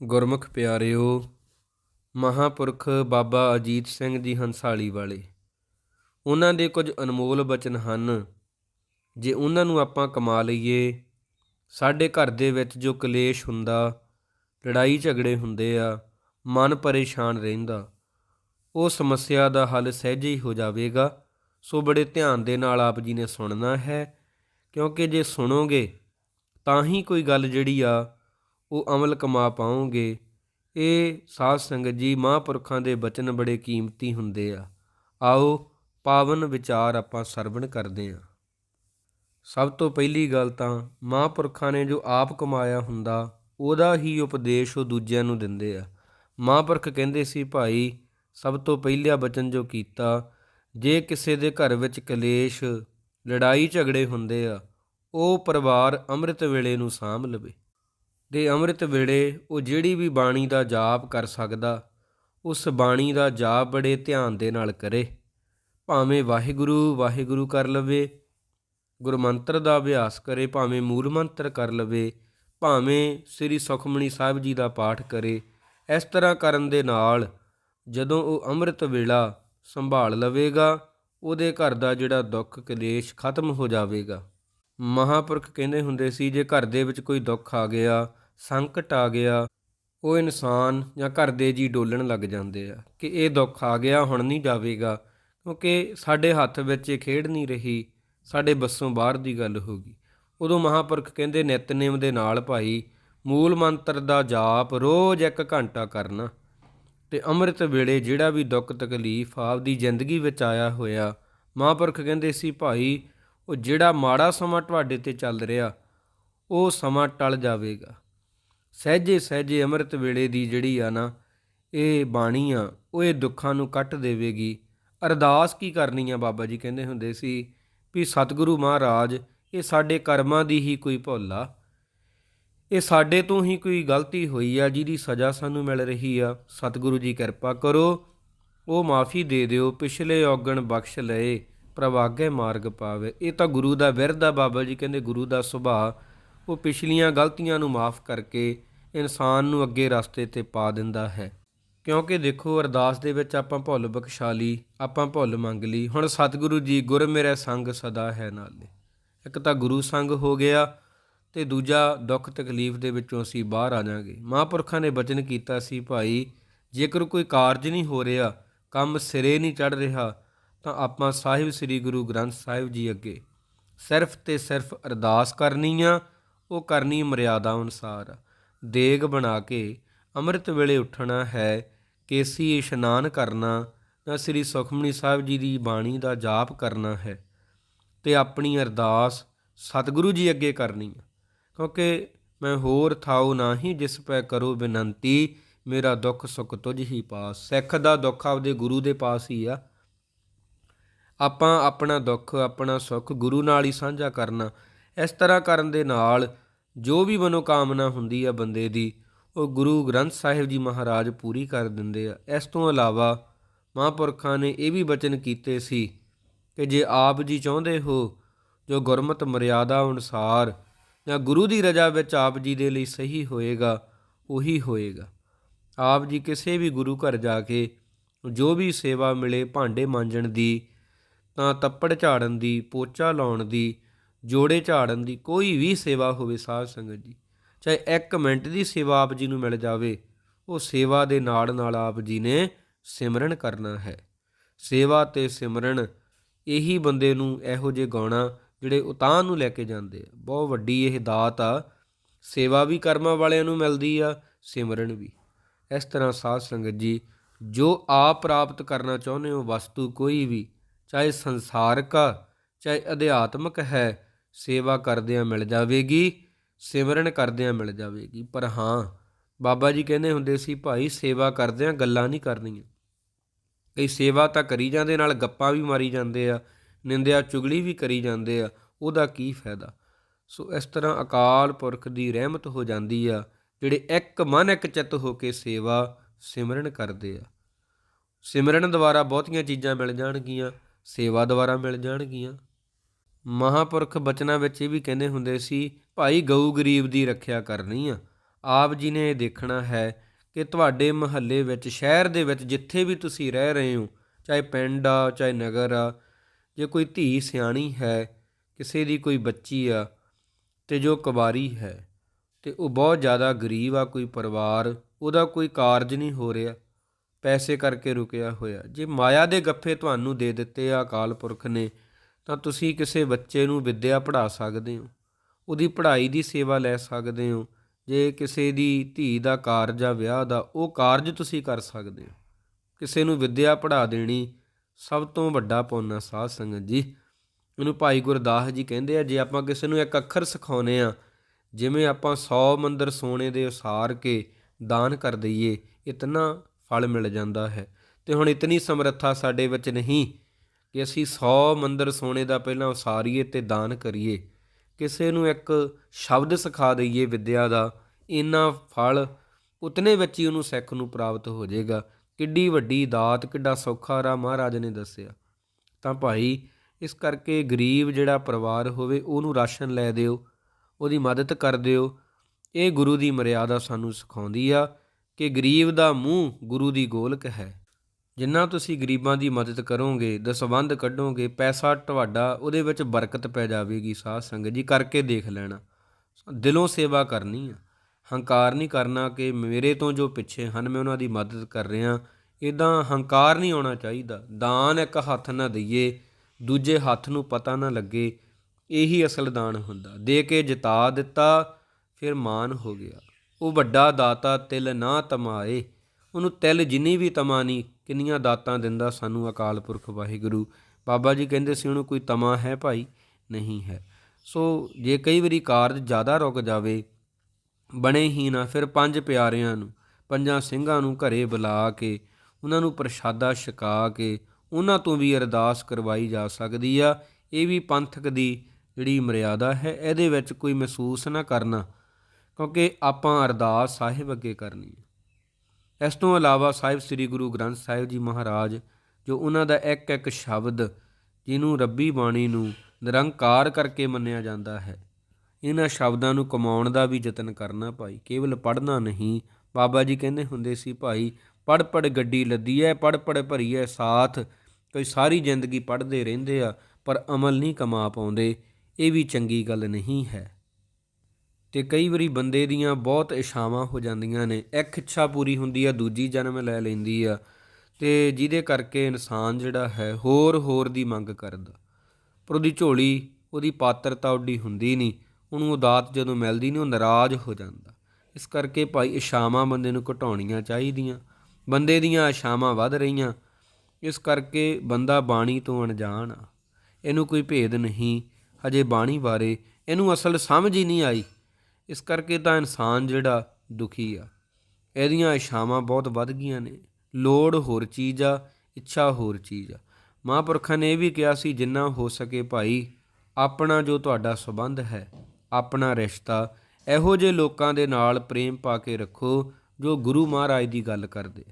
ਗੁਰਮੁਖ ਪਿਆਰਿਓ, ਮਹਾਂਪੁਰਖ ਬਾਬਾ ਅਜੀਤ ਸਿੰਘ ਜੀ ਹੰਸਾਲੀ ਵਾਲੇ, ਉਹਨਾਂ ਦੇ ਕੁਝ ਅਨਮੋਲ ਬਚਨ ਹਨ। ਜੇ ਉਹਨਾਂ ਨੂੰ ਆਪਾਂ ਕਮਾ ਲਈਏ, ਸਾਡੇ ਘਰ ਦੇ ਵਿੱਚ ਜੋ ਕਲੇਸ਼ ਹੁੰਦਾ, ਲੜਾਈ ਝਗੜੇ ਹੁੰਦੇ ਆ, ਮਨ ਪਰੇਸ਼ਾਨ ਰਹਿੰਦਾ, ਉਹ ਸਮੱਸਿਆ ਦਾ ਹੱਲ ਸਹਿਜੇ ਹੀ ਹੋ ਜਾਵੇਗਾ। ਸੋ ਬੜੇ ਧਿਆਨ ਦੇ ਨਾਲ ਆਪ ਜੀ ਨੇ ਸੁਣਨਾ ਹੈ, ਕਿਉਂਕਿ ਜੇ ਸੁਣੋਗੇ, ਤਾਂ ਹੀ ਕੋਈ ਗੱਲ ਜਿਹੜੀ ਆ ਉਹ ਅਮਲ ਕਮਾ ਪਾਉਂਗੇ। ਇਹ ਸਾਧ ਸੰਗਤ ਜੀ ਮਹਾਂਪੁਰਖਾਂ ਦੇ ਬਚਨ ਬੜੇ ਕੀਮਤੀ ਹੁੰਦੇ ਆ। ਆਓ ਪਾਵਨ ਵਿਚਾਰ ਆਪਾਂ ਸਰਵਣ ਕਰਦੇ ਆ। ਸਭ ਤੋਂ ਪਹਿਲੀ ਗੱਲ ਤਾਂ ਮਹਾਂਪੁਰਖਾਂ ਨੇ ਜੋ ਆਪ ਕਮਾਇਆ ਹੁੰਦਾ, ਉਹਦਾ ਹੀ ਉਪਦੇਸ਼ ਉਹ ਦੂਜਿਆਂ ਨੂੰ ਦਿੰਦੇ ਆ। ਮਹਾਂਪੁਰਖ ਕਹਿੰਦੇ ਸੀ, ਭਾਈ, ਸਭ ਤੋਂ ਪਹਿਲਾ ਬਚਨ ਜੋ ਕੀਤਾ, ਜੇ ਕਿਸੇ ਦੇ ਘਰ ਵਿੱਚ ਕਲੇਸ਼, ਲੜਾਈ ਝਗੜੇ ਹੁੰਦੇ ਆ, ਉਹ ਪਰਿਵਾਰ ਅੰਮ੍ਰਿਤ ਵੇਲੇ ਨੂੰ ਸਾਂਭ ਲਵੇ। ਦੇ ਅੰਮ੍ਰਿਤ ਵੇਲੇ ਉਹ ਜਿਹੜੀ ਵੀ ਬਾਣੀ ਦਾ ਜਾਪ ਕਰ ਸਕਦਾ, ਉਸ ਬਾਣੀ ਦਾ ਜਾਪ ਬੜੇ ਧਿਆਨ ਦੇ ਨਾਲ ਕਰੇ। ਭਾਵੇਂ ਵਾਹਿਗੁਰੂ ਵਾਹਿਗੁਰੂ ਕਰ ਲਵੇ ਗੁਰਮੰਤਰ ਦਾ ਅਭਿਆਸ ਕਰੇ, ਭਾਵੇਂ ਮੂਲ ਮੰਤਰ ਕਰ ਲਵੇ, ਭਾਵੇਂ ਸ੍ਰੀ ਸੁਖਮਣੀ ਸਾਹਿਬ ਜੀ ਦਾ ਪਾਠ ਕਰੇ, ਇਸ ਤਰ੍ਹਾਂ ਕਰਨ ਦੇ ਨਾਲ ਜਦੋਂ ਉਹ ਅੰਮ੍ਰਿਤ ਵੇਲਾ ਸੰਭਾਲ ਲਵੇਗਾ, ਉਹਦੇ ਘਰ ਦਾ ਜਿਹੜਾ ਦੁੱਖ ਕਲੇਸ਼ ਖਤਮ ਹੋ ਜਾਵੇਗਾ। ਮਹਾਪੁਰਖ ਕਹਿੰਦੇ ਹੁੰਦੇ ਸੀ, ਜੇ ਘਰ ਦੇ ਵਿੱਚ ਕੋਈ ਦੁੱਖ ਆ ਗਿਆ ਸੰਕਟ ਆ ਗਿਆ, ਉਹ ਇਨਸਾਨ ਜਾਂ ਘਰ ਦੇ ਜੀ ਡੋਲਣ ਲੱਗ ਜਾਂਦੇ ਆ ਕਿ ਇਹ ਦੁੱਖ ਆ ਗਿਆ, ਹੁਣ ਨਹੀਂ ਜਾਵੇਗਾ, ਕਿਉਂਕਿ ਸਾਡੇ ਹੱਥ ਵਿੱਚ ਇਹ ਖੇਡ ਨਹੀਂ ਰਹੀ, ਸਾਡੇ ਬੱਸੋਂ ਬਾਹਰ ਦੀ ਗੱਲ ਹੋ ਗਈ। ਉਦੋਂ ਮਹਾਪੁਰਖ ਕਹਿੰਦੇ, ਨਿਤਨੇਮ ਦੇ ਨਾਲ ਭਾਈ, ਮੂਲ ਮੰਤਰ ਦਾ ਜਾਪ ਰੋਜ਼ ਇੱਕ ਘੰਟਾ ਕਰਨਾ। ਤੇ ਅੰਮ੍ਰਿਤ ਵੇਲੇ ਜਿਹੜਾ ਵੀ ਦੁੱਖ, ਤਕਲੀਫ ਆਪਦੀ ਜ਼ਿੰਦਗੀ ਵਿੱਚ ਆਇਆ ਹੋਇਆ, ਮਹਾਂਪੁਰਖ ਕਹਿੰਦੇ ਸੀ, ਭਾਈ, ਉਹ ਜਿਹੜਾ ਮਾੜਾ ਸਮਾਂ ਤੁਹਾਡੇ ਤੇ ਚੱਲ ਰਿਹਾ, ਉਹ ਸਮਾਂ ਟਲ ਜਾਵੇਗਾ। ਸਹਿਜੇ ਸਹਿਜੇ ਅੰਮ੍ਰਿਤ ਵੇਲੇ ਦੀ ਜਿਹੜੀ ਆ ਨਾ, ਇਹ ਬਾਣੀ ਆ, ਉਹ ਇਹ ਦੁੱਖਾਂ ਨੂੰ ਕੱਟ ਦੇਵੇਗੀ। ਅਰਦਾਸ ਕੀ ਕਰਨੀ ਆ ਬਾਬਾ ਜੀ? ਕਹਿੰਦੇ ਹੁੰਦੇ ਸੀ ਵੀ ਸਤਿਗੁਰੂ ਮਹਾਰਾਜ, ਇਹ ਸਾਡੇ ਕਰਮਾਂ ਦੀ ਹੀ ਕੋਈ ਭੁੱਲ ਆ। ਇਹ ਸਾਡੇ ਤੋਂ ਹੀ ਕੋਈ ਗਲਤੀ ਹੋਈ ਆ, ਜਿਹਦੀ ਸਜ਼ਾ ਸਾਨੂੰ ਮਿਲ ਰਹੀ ਆ। ਸਤਿਗੁਰੂ ਜੀ ਕਿਰਪਾ ਕਰੋ, ਉਹ ਮਾਫੀ ਦੇ ਦਿਓ, ਪਿਛਲੇ ਔਗਣ ਬਖਸ਼ ਲਏ ਪ੍ਰਵਾਗੇ ਮਾਰਗ ਪਾਵੇ। ਇਹ ਤਾਂ ਗੁਰੂ ਦਾ ਵਿਰਧ ਆ ਬਾਬਾ ਜੀ, ਕਹਿੰਦੇ ਗੁਰੂ ਦਾ ਸੁਭਾਅ। ਉਹ ਪਿਛਲੀਆਂ ਗਲਤੀਆਂ ਨੂੰ ਮਾਫ ਕਰਕੇ ਇਨਸਾਨ ਨੂੰ ਅੱਗੇ ਰਸਤੇ ਤੇ ਪਾ ਦਿੰਦਾ ਹੈ। ਕਿਉਂਕਿ ਦੇਖੋ, ਅਰਦਾਸ ਦੇ ਵਿੱਚ ਆਪਾਂ ਭੁੱਲ ਬਖਸ਼ਾਲੀ, ਆਪਾਂ ਭੁੱਲ ਮੰਗ ਲਈ। ਹੁਣ ਸਤਿਗੁਰੂ ਜੀ ਗੁਰ ਮੇਰੇ ਸੰਗ ਸਦਾ ਹੈ ਨਾਲੇ ਇੱਕ ਤਾਂ ਗੁਰੂ ਸੰਗ ਹੋ ਗਿਆ ਤੇ ਦੂਜਾ ਦੁੱਖ ਤਕਲੀਫ ਦੇ ਵਿੱਚੋਂ ਅਸੀਂ ਬਾਹਰ ਆ ਜਾਾਂਗੇ। ਮਹਾਂਪੁਰਖਾਂ ਨੇ ਬਚਨ ਕੀਤਾ ਸੀ, ਭਾਈ, ਜੇਕਰ ਕੋਈ ਕਾਰਜ ਨਹੀਂ ਹੋ ਰਿਹਾ, ਕੰਮ ਸਿਰੇ ਨਹੀਂ ਚੜ ਰਿਹਾ, ਤਾਂ ਆਪਾਂ ਸਾਹਿਬ ਸ੍ਰੀ ਗੁਰੂ ਗ੍ਰੰਥ ਸਾਹਿਬ ਜੀ ਅੱਗੇ ਸਿਰਫ ਤੇ ਸਿਰਫ ਅਰਦਾਸ ਕਰਨੀ ਆ ਉਹ ਕਰਨੀ ਮਰਿਆਦਾ ਅਨੁਸਾਰ। ਆ। ਦੇਗ ਬਣਾ ਕੇ ਅੰਮ੍ਰਿਤ ਵੇਲੇ ਉੱਠਣਾ ਹੈ ਕੇਸੀ ਇਸ਼ਨਾਨ ਕਰਨਾ ਜਾਂ ਸ੍ਰੀ ਸੁਖਮਨੀ ਸਾਹਿਬ ਜੀ ਦੀ ਬਾਣੀ ਦਾ ਜਾਪ ਕਰਨਾ ਹੈ ਤੇ ਆਪਣੀ ਅਰਦਾਸ ਸਤਿਗੁਰੂ ਜੀ ਅੱਗੇ ਕਰਨੀ ਆ ਕਿਉਂਕਿ ਮੈਂ ਹੋਰ ਥਾਉ ਨਾਹੀ ਜਿਸ ਪੈ ਕਰੋ ਬੇਨੰਤੀ, ਮੇਰਾ ਦੁੱਖ ਸੁਖ ਤੁਝ ਹੀ ਪਾਸ। ਸਿੱਖ ਦਾ ਦੁੱਖ ਆਪਦੇ ਗੁਰੂ ਦੇ ਪਾਸ ਹੀ ਆ। ਆਪਾਂ ਆਪਣਾ ਦੁੱਖ, ਆਪਣਾ ਸੁੱਖ ਗੁਰੂ ਨਾਲ ਹੀ ਸਾਂਝਾ ਕਰਨਾ। ਇਸ ਤਰ੍ਹਾਂ ਕਰਨ ਦੇ ਨਾਲ ਜੋ ਵੀ ਮਨੋਕਾਮਨਾ ਹੁੰਦੀ ਆ ਬੰਦੇ ਦੀ, ਉਹ ਗੁਰੂ ਗ੍ਰੰਥ ਸਾਹਿਬ ਜੀ ਮਹਾਰਾਜ ਪੂਰੀ ਕਰ ਦਿੰਦੇ ਆ। ਇਸ ਤੋਂ ਇਲਾਵਾ ਮਹਾਂਪੁਰਖਾਂ ਨੇ ਇਹ ਵੀ ਬਚਨ ਕੀਤੇ ਸੀ ਕਿ ਜੇ ਆਪ ਜੀ ਚਾਹੁੰਦੇ ਹੋ ਜੋ ਗੁਰਮਤ ਮਰਿਆਦਾ ਅਨੁਸਾਰ ਜਾਂ ਗੁਰੂ ਦੀ ਰਜ਼ਾ ਵਿੱਚ ਆਪ ਜੀ ਦੇ ਲਈ ਸਹੀ ਹੋਏਗਾ, ਉਹੀ ਹੋਏਗਾ। ਆਪ ਜੀ ਕਿਸੇ ਵੀ ਗੁਰੂ ਘਰ ਜਾ ਕੇ ਜੋ ਵੀ ਸੇਵਾ ਮਿਲੇ ਭਾਂਡੇ ਮਾਂਜਣ ਦੀ, ਤਾਂ ਤੱਪੜ ਝਾੜਨ ਦੀ, ਪੋਚਾ ਲਾਉਣ ਦੀ ਜੋੜੇ ਝਾੜਨ ਦੀ ਕੋਈ ਵੀ ਸੇਵਾ ਹੋਵੇ ਸਾਧ ਸੰਗਤ ਜੀ, ਚਾਹੇ 1 ਮਿੰਟ ਦੀ ਸੇਵਾ ਆਪ ਜੀ ਨੂੰ ਮਿਲ ਜਾਵੇ, ਉਹ ਸੇਵਾ ਦੇ ਨਾਲ ਨਾਲ ਆਪ ਜੀ ਨੇ ਸਿਮਰਨ ਕਰਨਾ ਹੈ। ਸੇਵਾ ਤੇ ਸਿਮਰਨ, ਇਹੀ ਬੰਦੇ ਨੂੰ ਇਹੋ ਜੇ ਗਾਉਣਾ ਜਿਹੜੇ ਉਤਾਂ ਨੂੰ ਲੈ ਕੇ ਜਾਂਦੇ ਆ। ਬਹੁਤ ਵੱਡੀ ਇਹ ਦਾਤ ਆ, ਸੇਵਾ ਵੀ ਕਰਮਾਂ ਵਾਲਿਆਂ ਨੂੰ ਮਿਲਦੀ ਆ, ਸਿਮਰਨ ਵੀ। ਇਸ ਤਰ੍ਹਾਂ ਸਾਧ ਸੰਗਤ ਜੀ, ਜੋ ਆਪ ਪ੍ਰਾਪਤ ਕਰਨਾ ਚਾਹੁੰਦੇ ਹੋ, ਵਸਤੂ ਕੋਈ ਵੀ, ਚਾਹੇ ਸੰਸਾਰਕ ਆ, ਚਾਹੇ ਅਧਿਆਤਮਕ ਹੈ ਸੇਵਾ ਕਰਦਿਆਂ ਮਿਲ ਜਾਵੇਗੀ, ਸਿਮਰਨ ਕਰਦਿਆਂ ਮਿਲ ਜਾਵੇਗੀ। ਪਰ ਹਾਂ, ਬਾਬਾ ਜੀ ਕਹਿੰਦੇ ਹੁੰਦੇ ਸੀ, ਭਾਈ, ਸੇਵਾ ਕਰਦਿਆਂ ਗੱਲਾਂ ਨਹੀਂ ਕਰਨੀਆਂ। ਕਈ ਸੇਵਾ ਤਾਂ ਕਰੀ ਜਾਂਦੇ, ਨਾਲ ਗੱਪਾਂ ਵੀ ਮਾਰੀ ਜਾਂਦੇ ਆ, ਨਿੰਦਿਆ ਚੁਗਲੀ ਵੀ ਕਰੀ ਜਾਂਦੇ ਆ, ਉਹਦਾ ਕੀ ਫਾਇਦਾ? ਸੋ ਇਸ ਤਰ੍ਹਾਂ ਅਕਾਲ ਪੁਰਖ ਦੀ ਰਹਿਮਤ ਹੋ ਜਾਂਦੀ ਆ, ਜਿਹੜੇ ਇੱਕ ਮਨ ਇੱਕ ਚਿੱਤ ਹੋ ਕੇ ਸੇਵਾ ਸਿਮਰਨ ਕਰਦੇ ਆ। ਸਿਮਰਨ ਦੁਆਰਾ ਬਹੁਤੀਆਂ ਚੀਜ਼ਾਂ ਮਿਲ ਜਾਣਗੀਆਂ, ਸੇਵਾ ਦੁਆਰਾ ਮਿਲ ਜਾਣਗੀਆਂ। ਮਹਾਪੁਰਖ ਬਚਨਾਂ ਵਿੱਚ ਇਹ ਵੀ ਕਹਿੰਦੇ ਹੁੰਦੇ ਸੀ, ਭਾਈ ਗਊ ਗਰੀਬ ਦੀ ਰੱਖਿਆ ਕਰਨੀ ਆ। ਆਪ ਜੀ ਨੇ ਇਹ ਦੇਖਣਾ ਹੈ ਕਿ ਤੁਹਾਡੇ ਮਹੱਲੇ ਵਿੱਚ, ਸ਼ਹਿਰ ਦੇ ਵਿੱਚ ਜਿੱਥੇ ਵੀ ਤੁਸੀਂ ਰਹਿ ਰਹੇ ਹੋ, ਚਾਹੇ ਪਿੰਡ ਆ, ਚਾਹੇ ਨਗਰ ਆ, ਜੇ ਕੋਈ ਧੀ ਸਿਆਣੀ ਹੈ, ਕਿਸੇ ਦੀ ਕੋਈ ਬੱਚੀ ਆ ਤੇ ਜੋ ਕੁਵਾਰੀ ਹੈ ਤੇ ਉਹ ਬਹੁਤ ਜ਼ਿਆਦਾ ਗਰੀਬ ਆ, ਕੋਈ ਪਰਿਵਾਰ, ਉਹਦਾ ਕੋਈ ਕਾਰਜ ਨਹੀਂ ਹੋ ਰਿਹਾ, ਪੈਸੇ ਕਰਕੇ ਰੁਕਿਆ ਹੋਇਆ। ਜੇ ਮਾਇਆ ਦੇ ਗੱਫੇ ਤੁਹਾਨੂੰ ਦੇ ਦਿੱਤੇ ਆ, ਅਕਾਲ ਪੁਰਖ ਨੇ ਤਾਂ ਤੁਸੀਂ ਕਿਸੇ ਬੱਚੇ ਨੂੰ ਵਿੱਦਿਆ ਪੜ੍ਹਾ ਸਕਦੇ ਹੋ, ਉਹਦੀ ਪੜ੍ਹਾਈ ਦੀ ਸੇਵਾ ਲੈ ਸਕਦੇ ਹੋ, ਜੇ ਕਿਸੇ ਦੀ ਧੀ ਦਾ ਕਾਰਜ ਆ, ਵਿਆਹ ਦਾ, ਉਹ ਕਾਰਜ ਤੁਸੀਂ ਕਰ ਸਕਦੇ ਹੋ। ਕਿਸੇ ਨੂੰ ਵਿੱਦਿਆ ਪੜ੍ਹਾ ਦੇਣੀ ਸਭ ਤੋਂ ਵੱਡਾ ਪੁੰਨ ਆ ਸਾਧ ਸੰਗਤ ਜੀ। ਇਹਨੂੰ ਭਾਈ ਗੁਰਦਾਸ ਜੀ ਕਹਿੰਦੇ ਆ, ਜੇ ਆਪਾਂ ਕਿਸੇ ਨੂੰ ਇੱਕ ਅੱਖਰ ਸਿਖਾਉਨੇ ਆ, ਜਿਵੇਂ ਆਪਾਂ 100 ਮੰਦਰ ਸੋਨੇ ਦੇ ਉਸਾਰ ਕੇ ਦਾਨ ਕਰ ਦਈਏ, ਇਤਨਾ ਫਲ ਮਿਲ ਜਾਂਦਾ ਹੈ। ਤੇ ਹੁਣ ਇਤਨੀ ਸਮਰੱਥਾ ਸਾਡੇ ਵਿੱਚ ਨਹੀਂ ਕਿ ਅਸੀਂ 100 ਮੰਦਰ ਸੋਨੇ ਦਾ ਪਹਿਲਾਂ ਉਸਾਰੀਏ ਤੇ ਦਾਨ ਕਰੀਏ। ਕਿਸੇ ਨੂੰ ਇੱਕ ਸ਼ਬਦ ਸਿਖਾ ਦਈਏ ਵਿਦਿਆ ਦਾ ਇੰਨਾ ਫਲ ਉਤਨੇ ਵਿੱਚ ਹੀ ਉਹਨੂੰ ਸਿੱਖ ਨੂੰ ਪ੍ਰਾਪਤ ਹੋ ਜਾਏਗਾ। ਕਿੱਡੀ ਵੱਡੀ ਦਾਤ, ਕਿੱਡਾ ਸੌਖਾ ਰਾ ਮਹਾਰਾਜ ਨੇ ਦੱਸਿਆ। ਤਾਂ ਭਾਈ, ਇਸ ਕਰਕੇ ਗਰੀਬ ਜਿਹੜਾ ਪਰਿਵਾਰ ਹੋਵੇ, ਉਹਨੂੰ ਰਾਸ਼ਨ ਲੈ ਦਿਓ, ਉਹਦੀ ਮਦਦ ਕਰ ਦਿਓ। ਇਹ ਗੁਰੂ ਦੀ ਮਰਿਆਦਾ ਸਾਨੂੰ ਸਿਖਾਉਂਦੀ ਆ ਕਿ ਗਰੀਬ ਦਾ ਮੂੰਹ ਗੁਰੂ ਦੀ ਗੋਲਕ ਹੈ। ਜਿੰਨਾ ਤੁਸੀਂ ਗਰੀਬਾਂ ਦੀ ਮਦਦ ਕਰੋਗੇ, ਦਸਵੰਧ ਕੱਢੋਗੇ, ਪੈਸਾ ਤੁਹਾਡਾ ਉਹਦੇ ਵਿੱਚ ਬਰਕਤ ਪੈ ਜਾਵੇਗੀ ਸਾਧ ਸੰਗਤ ਜੀ, ਕਰਕੇ ਦੇਖ ਲੈਣਾ। ਦਿਲੋਂ ਸੇਵਾ ਕਰਨੀ ਆ। ਹੰਕਾਰ ਨਹੀਂ ਕਰਨਾ ਕਿ ਮੇਰੇ ਤੋਂ ਜੋ ਪਿੱਛੇ ਹਨ, ਮੈਂ ਉਹਨਾਂ ਦੀ ਮਦਦ ਕਰ ਰਿਹਾ। ਇਦਾਂ ਹੰਕਾਰ ਨਹੀਂ ਆਉਣਾ ਚਾਹੀਦਾ। ਦਾਨ ਇੱਕ ਹੱਥ ਨਾ ਦਈਏ, ਦੂਜੇ ਹੱਥ ਨੂੰ ਪਤਾ ਨਾ ਲੱਗੇ, ਇਹੀ ਅਸਲ ਦਾਨ ਹੁੰਦਾ। ਦੇ ਕੇ ਜਿਤਾ ਦਿੱਤਾ, ਫਿਰ ਮਾਨ ਹੋ ਗਿਆ। ਉਹ ਵੱਡਾ ਦਾਤਾ ਤਿਲ ਨਾ ਤਮਾਏ, ਉਹਨੂੰ ਤਿਲ ਜਿੰਨੀ ਵੀ ਤਮਾਨੀ ਕਿੰਨੀਆਂ ਦਾਤਾਂ ਦਿੰਦਾ ਸਾਨੂੰ ਅਕਾਲ ਪੁਰਖ ਵਾਹਿਗੁਰੂ। ਬਾਬਾ ਜੀ ਕਹਿੰਦੇ ਸੀ, ਉਹਨੂੰ ਕੋਈ ਤਮਾ ਹੈ ਭਾਈ? ਨਹੀਂ ਹੈ। ਸੋ ਜੇ ਕਈ ਵਾਰੀ ਕਾਰਜ ਜ਼ਿਆਦਾ ਰੁਕ ਜਾਵੇ, ਬਣੇ ਹੀ ਨਾ, ਫਿਰ ਪੰਜ ਪਿਆਰਿਆਂ ਨੂੰ, ਪੰਜਾਂ ਸਿੰਘਾਂ ਨੂੰ ਘਰੇ ਬੁਲਾ ਕੇ, ਉਹਨਾਂ ਨੂੰ ਪ੍ਰਸ਼ਾਦਾ ਛਕਾ ਕੇ, ਉਹਨਾਂ ਤੋਂ ਵੀ ਅਰਦਾਸ ਕਰਵਾਈ ਜਾ ਸਕਦੀ ਆ। ਇਹ ਵੀ ਪੰਥਕ ਦੀ ਜਿਹੜੀ ਮਰਿਆਦਾ ਹੈ, ਇਹਦੇ ਵਿੱਚ ਕੋਈ ਮਹਿਸੂਸ ਨਾ ਕਰਨਾ, ਕਿਉਂਕਿ ਆਪਾਂ ਅਰਦਾਸ ਸਾਹਿਬ ਅੱਗੇ ਕਰਨੀ ਹੈ। ਇਸ ਤੋਂ ਇਲਾਵਾ ਸਾਹਿਬ ਸ੍ਰੀ ਗੁਰੂ ਗ੍ਰੰਥ ਸਾਹਿਬ ਜੀ ਮਹਾਰਾਜ, ਜੋ ਉਹਨਾਂ ਦਾ ਇੱਕ ਇੱਕ ਸ਼ਬਦ ਜਿਹਨੂੰ ਰੱਬੀ ਬਾਣੀ ਨੂੰ ਨਿਰੰਕਾਰ ਕਰਕੇ ਮੰਨਿਆ ਜਾਂਦਾ ਹੈ, ਇਹਨਾਂ ਸ਼ਬਦਾਂ ਨੂੰ ਕਮਾਉਣ ਦਾ ਵੀ ਯਤਨ ਕਰਨਾ ਭਾਈ, ਕੇਵਲ ਪੜ੍ਹਨਾ ਨਹੀਂ। ਬਾਬਾ ਜੀ ਕਹਿੰਦੇ ਹੁੰਦੇ ਸੀ ਭਾਈ ਪੜ ਪੜ ਗੱਡੀ ਲੱਦੀ ਐ ਪੜ ਪੜ ਭਰੀ ਐ ਸਾਥ, ਕੋਈ ਸਾਰੀ ਜ਼ਿੰਦਗੀ ਪੜ੍ਹਦੇ ਰਹਿੰਦੇ ਆ, ਪਰ ਅਮਲ ਨਹੀਂ ਕਮਾ ਪਾਉਂਦੇ, ਇਹ ਵੀ ਚੰਗੀ ਗੱਲ ਨਹੀਂ ਹੈ। ਤੇ ਕਈ ਵਾਰੀ ਬੰਦੇ ਦੀਆਂ ਬਹੁਤ ਇੱਛਾਵਾਂ ਹੋ ਜਾਂਦੀਆਂ ਨੇ। ਇੱਕ ਇੱਛਾ ਪੂਰੀ ਹੁੰਦੀ ਆ, ਦੂਜੀ ਜਨਮ ਲੈ ਲੈਂਦੀ ਆ। ਤੇ ਜਿਹਦੇ ਕਰਕੇ ਇਨਸਾਨ ਜਿਹੜਾ ਹੈ ਹੋਰ ਹੋਰ ਦੀ ਮੰਗ ਕਰਦਾ। ਪਰ ਉਹਦੀ ਝੋਲੀ, ਉਹਦੀ ਪਾਤਰਤਾ ਉੱਡੀ ਹੁੰਦੀ ਨਹੀਂ। ਉਹਨੂੰ ਉਹ ਦਾਤ ਜਦੋਂ ਮਿਲਦੀ ਨਹੀਂ, ਉਹ ਨਾਰਾਜ਼ ਹੋ ਜਾਂਦਾ। ਇਸ ਕਰਕੇ ਭਾਈ ਇਛਾਵਾਂ ਬੰਦੇ ਨੂੰ ਘਟਾਉਣੀਆਂ ਚਾਹੀਦੀਆਂ। ਬੰਦੇ ਦੀਆਂ ਇਛਾਵਾਂ ਵੱਧ ਰਹੀਆਂ। ਇਸ ਕਰਕੇ ਬੰਦਾ ਬਾਣੀ ਤੋਂ ਅਣਜਾਣ ਆ। ਇਹਨੂੰ ਕੋਈ ਭੇਦ ਨਹੀਂ। ਹਜੇ ਬਾਣੀ ਬਾਰੇ ਇਹਨੂੰ ਅਸਲ ਸਮਝ ਹੀ ਨਹੀਂ ਆਈ। ਇਸ ਕਰਕੇ ਤਾਂ ਇਨਸਾਨ ਜਿਹੜਾ ਦੁਖੀ ਆ। ਇਹਦੀਆਂ ਇਛਾਵਾਂ ਬਹੁਤ ਵੱਧ ਗਈਆਂ ਨੇ। ਲੋੜ ਹੋਰ ਚੀਜ਼ ਆ, ਇੱਛਾ ਹੋਰ ਚੀਜ਼ ਆ। ਮਹਾਂਪੁਰਖਾਂ ਨੇ ਇਹ ਵੀ ਕਿਹਾ ਸੀ, ਜਿੰਨਾ ਹੋ ਸਕੇ ਭਾਈ, ਆਪਣਾ ਜੋ ਤੁਹਾਡਾ ਸਬੰਧ ਹੈ, ਆਪਣਾ ਰਿਸ਼ਤਾ, ਇਹੋ ਜਿਹੇ ਲੋਕਾਂ ਦੇ ਨਾਲ ਪ੍ਰੇਮ ਪਾ ਕੇ ਰੱਖੋ, ਜੋ ਗੁਰੂ ਮਹਾਰਾਜ ਦੀ ਗੱਲ ਕਰਦੇ।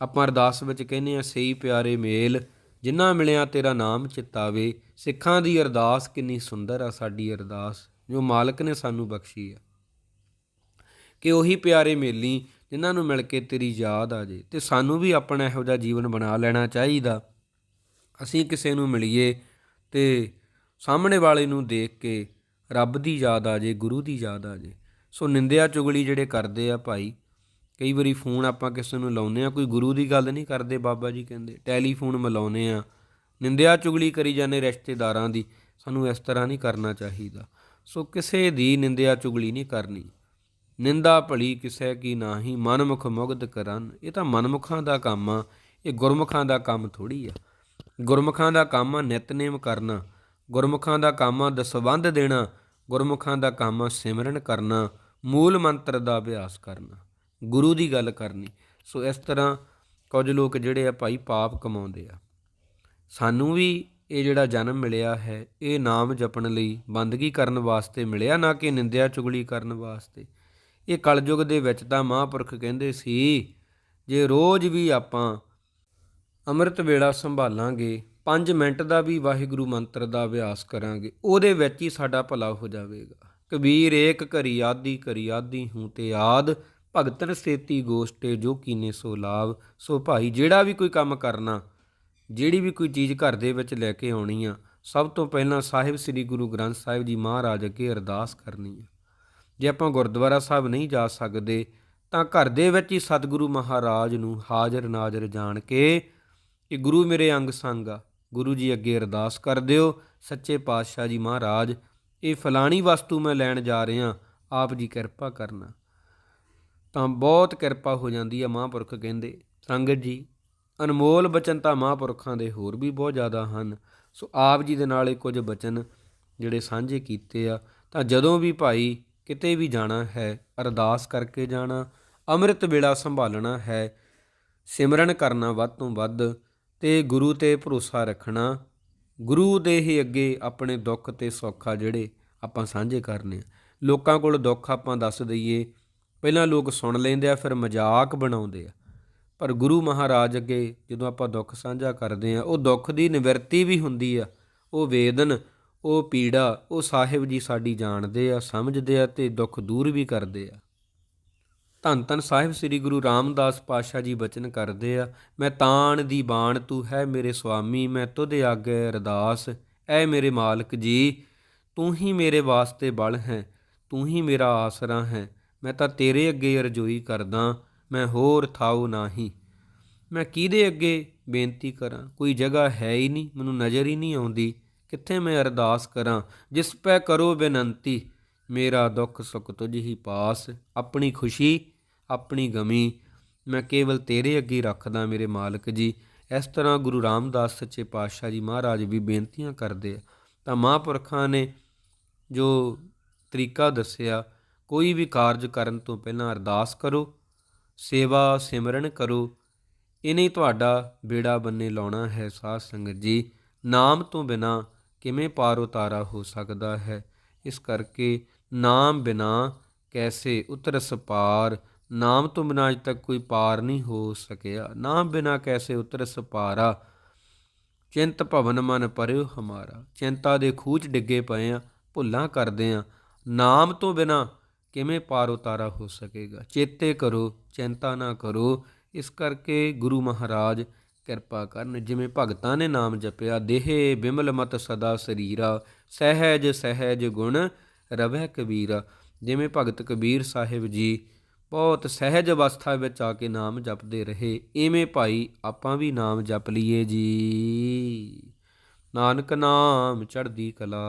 ਆਪਾਂ ਅਰਦਾਸ ਵਿੱਚ ਕਹਿੰਦੇ ਆ ਸਹੀ ਪਿਆਰੇ ਮੇਲ, ਜਿੰਨਾ ਮਿਲਿਆ ਤੇਰਾ ਨਾਮ ਚਿਤਾਵੇ ਸਿੱਖਾਂ ਦੀ ਅਰਦਾਸ ਕਿੰਨੀ ਸੁੰਦਰ ਆ ਸਾਡੀ ਅਰਦਾਸ। ਜੋ ਮਾਲਕ ਨੇ ਸਾਨੂੰ ਬਖਸ਼ੀ ਆ। ਕਿ ਉਹੀ ਪਿਆਰੇ ਮੇਲੀ ਜਿਨ੍ਹਾਂ ਨੂੰ ਮਿਲ ਕੇ ਤੇਰੀ ਯਾਦ ਆ ਜੇ ਤੇ ਸਾਨੂੰ ਵੀ ਆਪਣਾ ਇਹੋ ਜਿਹਾ ਜੀਵਨ ਬਣਾ ਲੈਣਾ ਚਾਹੀਦਾ। ਅਸੀਂ ਕਿਸੇ ਨੂੰ ਮਿਲੀਏ ਤੇ ਸਾਹਮਣੇ ਵਾਲੇ ਨੂੰ ਦੇਖ ਕੇ ਰੱਬ ਦੀ ਯਾਦ ਆ ਜੇ, ਗੁਰੂ ਦੀ ਯਾਦ ਆ ਜੇ। ਸੋ ਨਿੰਦਿਆ ਚੁਗਲੀ ਜਿਹੜੇ ਕਰਦੇ ਆ ਭਾਈ, ਕਈ ਵਾਰੀ ਫੋਨ ਆਪਾਂ ਕਿਸੇ ਨੂੰ ਲਾਉਨੇ ਆ, ਕੋਈ ਗੁਰੂ ਦੀ ਗੱਲ ਨਹੀਂ ਕਰਦੇ ਬਾਬਾ ਜੀ ਕਹਿੰਦੇ, ਟੈਲੀਫੋਨ ਮਿਲਾਉਨੇ ਆ। ਨਿੰਦਿਆ ਚੁਗਲੀ ਕਰੀ ਜਾਂਦੇ ਰਿਸ਼ਤੇਦਾਰਾਂ ਦੀ, ਸਾਨੂੰ ਇਸ ਤਰ੍ਹਾਂ ਨਹੀਂ ਕਰਨਾ ਚਾਹੀਦਾ। ਸੋ ਕਿਸੇ ਦੀ ਨਿੰਦਿਆ ਚੁਗਲੀ ਨਹੀਂ ਕਰਨੀ। ਨਿੰਦਾ ਭਲੀ ਕਿਸੇ ਕੀ ਨਾਹੀ, ਮਨਮੁਖ ਮੁਗਧ ਕਰਨ। ਇਹ ਤਾਂ ਮਨਮੁਖਾਂ ਦਾ ਕੰਮ ਆ, ਇਹ ਗੁਰਮੁਖਾਂ ਦਾ ਕੰਮ ਥੋੜੀ ਆ। ਗੁਰਮੁਖਾਂ ਦਾ ਕੰਮ ਆ ਨਿਤਨੇਮ ਕਰਨਾ, ਗੁਰਮੁਖਾਂ ਦਾ ਕੰਮ ਆ ਦਸਵੰਧ ਦੇਣਾ, ਗੁਰਮੁਖਾਂ ਦਾ ਕੰਮ ਆ ਸਿਮਰਨ ਕਰਨਾ, ਮੂਲ ਮੰਤਰ ਦਾ ਅਭਿਆਸ ਕਰਨਾ, ਗੁਰੂ ਦੀ ਗੱਲ ਕਰਨੀ। ਸੋ ਇਸ ਤਰ੍ਹਾਂ ਕੁਝ ਲੋਕ ਜਿਹੜੇ ਆ ਭਾਈ ਪਾਪ ਕਮਾਉਂਦੇ ਆ। ਸਾਨੂੰ ਵੀ ਇਹ ਜਿਹੜਾ ਜਨਮ ਮਿਲਿਆ ਹੈ, ਇਹ ਨਾਮ ਜਪਣ ਲਈ ਬੰਦਗੀ ਕਰਨ ਵਾਸਤੇ ਮਿਲਿਆ ਨਾ ਕਿ ਨਿੰਦਿਆ ਚੁਗਲੀ ਕਰਨ ਵਾਸਤੇ? ਇਹ ਕਲਯੁਗ ਦੇ ਵਿੱਚ ਤਾਂ ਮਹਾਂਪੁਰਖ ਕਹਿੰਦੇ ਸੀ, ਜੇ ਰੋਜ਼ ਵੀ ਆਪਾਂ ਅੰਮ੍ਰਿਤ ਵੇਲਾ ਸੰਭਾਲਾਂਗੇ 5 ਮਿੰਟ ਦਾ ਵੀ ਵਾਹਿਗੁਰੂ ਮੰਤਰ ਦਾ ਅਭਿਆਸ ਕਰਾਂਗੇ, ਉਹਦੇ ਵਿੱਚ ਹੀ ਸਾਡਾ ਭਲਾ ਹੋ ਜਾਵੇਗਾ। ਕਬੀਰ ਏਕ ਘਰੀ ਆਦੀ ਘਰੀ ਆਦੀ ਹੂੰ ਤੇ ਆਦ, ਭਗਤਨ ਸੇਤੀ ਗੋਸ਼ਟੇ ਜੋ ਕੀਨੇ ਸੋ ਲਾਭ ਸੋ ਭਾਈ ਜਿਹੜਾ ਵੀ ਕੋਈ ਕੰਮ ਕਰਨਾ ਜਿਹੜੀ ਵੀ ਕੋਈ ਚੀਜ਼ ਘਰ ਦੇ ਵਿੱਚ ਲੈ ਕੇ ਆਉਣੀ ਆ, ਸਭ ਤੋਂ ਪਹਿਲਾਂ ਸਾਹਿਬ ਸ੍ਰੀ ਗੁਰੂ ਗ੍ਰੰਥ ਸਾਹਿਬ ਜੀ ਮਹਾਰਾਜ ਅੱਗੇ ਅਰਦਾਸ ਕਰਨੀ ਆ। ਜੇ ਆਪਾਂ ਗੁਰਦੁਆਰਾ ਸਾਹਿਬ ਨਹੀਂ ਜਾ ਸਕਦੇ, ਤਾਂ ਘਰ ਦੇ ਵਿੱਚ ਹੀ ਸਤਿਗੁਰੂ ਮਹਾਰਾਜ ਨੂੰ ਹਾਜ਼ਰ ਨਾਜ਼ਰ ਜਾਣ ਕੇ ਕਿ ਗੁਰੂ ਮੇਰੇ ਅੰਗ ਸੰਗ ਆ, ਗੁਰੂ ਜੀ ਅੱਗੇ ਅਰਦਾਸ ਕਰ ਦਿਓ। ਸੱਚੇ ਪਾਤਸ਼ਾਹ ਜੀ ਮਹਾਰਾਜ, ਇਹ ਫਲਾਣੀ ਵਸਤੂ ਮੈਂ ਲੈਣ ਜਾ ਰਿਹਾ, ਆਪ ਜੀ ਕਿਰਪਾ ਕਰਨਾ। ਤਾਂ ਬਹੁਤ ਕਿਰਪਾ ਹੋ ਜਾਂਦੀ ਹੈ ਮਹਾਂਪੁਰਖ ਕਹਿੰਦੇ, ਸੰਗਤ ਜੀ ਅਨਮੋਲ ਬਚਨ ਤਾਂ ਮਹਾਂਪੁਰਖਾਂ ਦੇ ਹੋਰ ਵੀ ਬਹੁਤ ਜ਼ਿਆਦਾ ਹਨ। ਸੋ ਆਪ ਜੀ ਦੇ ਨਾਲ ਇਹ ਕੁਝ ਬਚਨ ਜਿਹੜੇ ਸਾਂਝੇ ਕੀਤੇ ਆ, ਤਾਂ ਜਦੋਂ ਵੀ ਭਾਈ ਕਿਤੇ ਵੀ ਜਾਣਾ ਹੈ, ਅਰਦਾਸ ਕਰਕੇ ਜਾਣਾ, ਅੰਮ੍ਰਿਤ ਵੇਲਾ ਸੰਭਾਲਣਾ ਹੈ, ਸਿਮਰਨ ਕਰਨਾ ਵੱਧ ਤੋਂ ਵੱਧ, ਤੇ ਗੁਰੂ ਤੇ ਭਰੋਸਾ ਰੱਖਣਾ, ਗੁਰੂ ਦੇ ਹੀ ਅੱਗੇ ਆਪਣੇ ਦੁੱਖ ਤੇ ਸੁੱਖ ਆ ਜਿਹੜੇ ਆਪਾਂ ਸਾਂਝੇ ਕਰਨੇ ਲੋਕਾਂ ਕੋਲ ਦੁੱਖ ਆਪਾਂ ਦੱਸ ਦਈਏ। ਪਹਿਲਾਂ ਲੋਕ ਸੁਣ ਲੈਂਦੇ ਆ, ਫਿਰ ਮਜ਼ਾਕ ਬਣਾਉਂਦੇ ਆ। ਪਰ ਗੁਰੂ ਮਹਾਰਾਜ ਅੱਗੇ ਜਦੋਂ ਆਪਾਂ ਦੁੱਖ ਸਾਂਝਾ ਕਰਦੇ ਆ ਉਹ ਦੁੱਖ ਦੀ ਨਿਵਰਤੀ ਵੀ ਹੁੰਦੀ ਆ। ਉਹ ਵੇਦਨ, ਉਹ ਪੀੜਾ, ਉਹ ਸਾਹਿਬ ਜੀ ਸਾਡੀ ਜਾਣਦੇ ਆ, ਸਮਝਦੇ ਆ ਤੇ ਦੁੱਖ ਦੂਰ ਵੀ ਕਰਦੇ ਆ। ਧੰਨ ਧੰਨ ਸਾਹਿਬ ਸ੍ਰੀ ਗੁਰੂ ਰਾਮਦਾਸ ਪਾਤਸ਼ਾਹ ਜੀ ਬਚਨ ਕਰਦੇ ਆ, ਮੈਂ ਤਾਣ ਦੀ ਬਾਣ ਤੂੰ ਹੈ ਮੇਰੇ ਸੁਆਮੀ ਮੈਂ ਤੁਧ ਆਗੇ ਅਰਦਾਸ। ਐ ਮੇਰੇ ਮਾਲਕ ਜੀ, ਤੂੰ ਹੀ ਮੇਰੇ ਵਾਸਤੇ ਬਲ ਹੈ, ਤੂੰ ਹੀ ਮੇਰਾ ਆਸਰਾ ਹੈ। ਮੈਂ ਤਾਂ ਤੇਰੇ ਅੱਗੇ ਅਰਜ਼ੋਈ ਕਰਦਾ ਮੈਂ ਹੋਰ ਥਾਉ ਨਾਹੀ। ਮੈਂ ਕਿਹਦੇ ਅੱਗੇ ਬੇਨਤੀ ਕਰਾਂ? ਕੋਈ ਜਗ੍ਹਾ ਹੈ ਹੀ ਨਹੀਂ, ਮੈਨੂੰ ਨਜ਼ਰ ਹੀ ਨਹੀਂ ਆਉਂਦੀ। ਕਿੱਥੇ ਮੈਂ ਅਰਦਾਸ ਕਰਾਂ? ਜਿਸ ਪੈ ਕਰੋ ਬੇਨੰਤੀ, ਮੇਰਾ ਦੁੱਖ ਸੁੱਖ ਤੁਝ ਹੀ ਪਾਸ। ਆਪਣੀ ਖੁਸ਼ੀ, ਆਪਣੀ ਗਮੀ, ਮੈਂ ਕੇਵਲ ਤੇਰੇ ਅੱਗੇ ਰੱਖਦਾ ਮੇਰੇ ਮਾਲਕ ਜੀ। ਇਸ ਤਰ੍ਹਾਂ ਗੁਰੂ ਰਾਮਦਾਸ ਸੱਚੇ ਪਾਤਸ਼ਾਹ ਜੀ ਮਹਾਰਾਜ ਵੀ ਬੇਨਤੀਆਂ ਕਰਦੇ ਆ। ਤਾਂ ਮਹਾਂਪੁਰਖਾਂ ਨੇ ਜੋ ਤਰੀਕਾ ਦੱਸਿਆ, ਕੋਈ ਵੀ ਕਾਰਜ ਕਰਨ ਤੋਂ ਪਹਿਲਾਂ ਅਰਦਾਸ ਕਰੋ। ਸੇਵਾ ਸਿਮਰਨ ਕਰੋ। ਇਹਨੇ ਤੁਹਾਡਾ ਬੇੜਾ ਬੰਨੇ ਲਾਉਣਾ ਹੈ ਸਾਧ ਸੰਗਤ ਜੀ। ਨਾਮ ਤੋਂ ਬਿਨਾ ਕਿਵੇਂ ਪਾਰ ਉਤਾਰਾ ਹੋ ਸਕਦਾ ਹੈ? ਇਸ ਕਰਕੇ ਨਾਮ ਬਿਨਾ ਕੈਸੇ ਉਤਰਸ ਪਾਰ? ਨਾਮ ਤੋਂ ਬਿਨਾ ਅਜ ਤੱਕ ਕੋਈ ਪਾਰ ਨਹੀਂ ਹੋ ਸਕਿਆ। ਨਾਮ ਬਿਨਾ ਕੈਸੇ ਉਤਰਸ ਪਾਰਾ? ਚਿੰਤ ਭਵਨ ਮਨ ਪਰਿਉ ਹਮਾਰਾ। ਚਿੰਤਾ ਦੇ ਖੂਚ ਡਿੱਗੇ ਪਏ ਆ, ਭੁੱਲਾਂ ਕਰਦੇ ਆ। ਨਾਮ ਤੋਂ ਬਿਨਾ ਕਿਵੇਂ ਪਾਰ ਉਤਾਰਾ ਹੋ ਸਕੇਗਾ? ਚੇਤੇ ਕਰੋ, ਚਿੰਤਾ ਨਾ ਕਰੋ। ਇਸ ਕਰਕੇ ਗੁਰੂ ਮਹਾਰਾਜ ਕਿਰਪਾ ਕਰਨ। ਜਿਵੇਂ ਭਗਤਾਂ ਨੇ ਨਾਮ ਜਪਿਆ, ਦੇਹੇ ਬਿਮਲ ਮਤ ਸਦਾ ਸਰੀਰਾ, ਸਹਿਜ ਸਹਿਜ ਗੁਣ ਰਵਹਿ ਕਬੀਰਾ। ਜਿਵੇਂ ਭਗਤ ਕਬੀਰ ਸਾਹਿਬ ਜੀ ਬਹੁਤ ਸਹਿਜ ਅਵਸਥਾ ਵਿੱਚ ਆ ਕੇ ਨਾਮ ਜਪਦੇ ਰਹੇ ਐਵੇਂ ਭਾਈ ਆਪਾਂ ਵੀ ਨਾਮ ਜਪ ਲਈਏ ਜੀ। ਨਾਨਕ ਨਾਮ ਚੜ੍ਹਦੀ ਕਲਾ।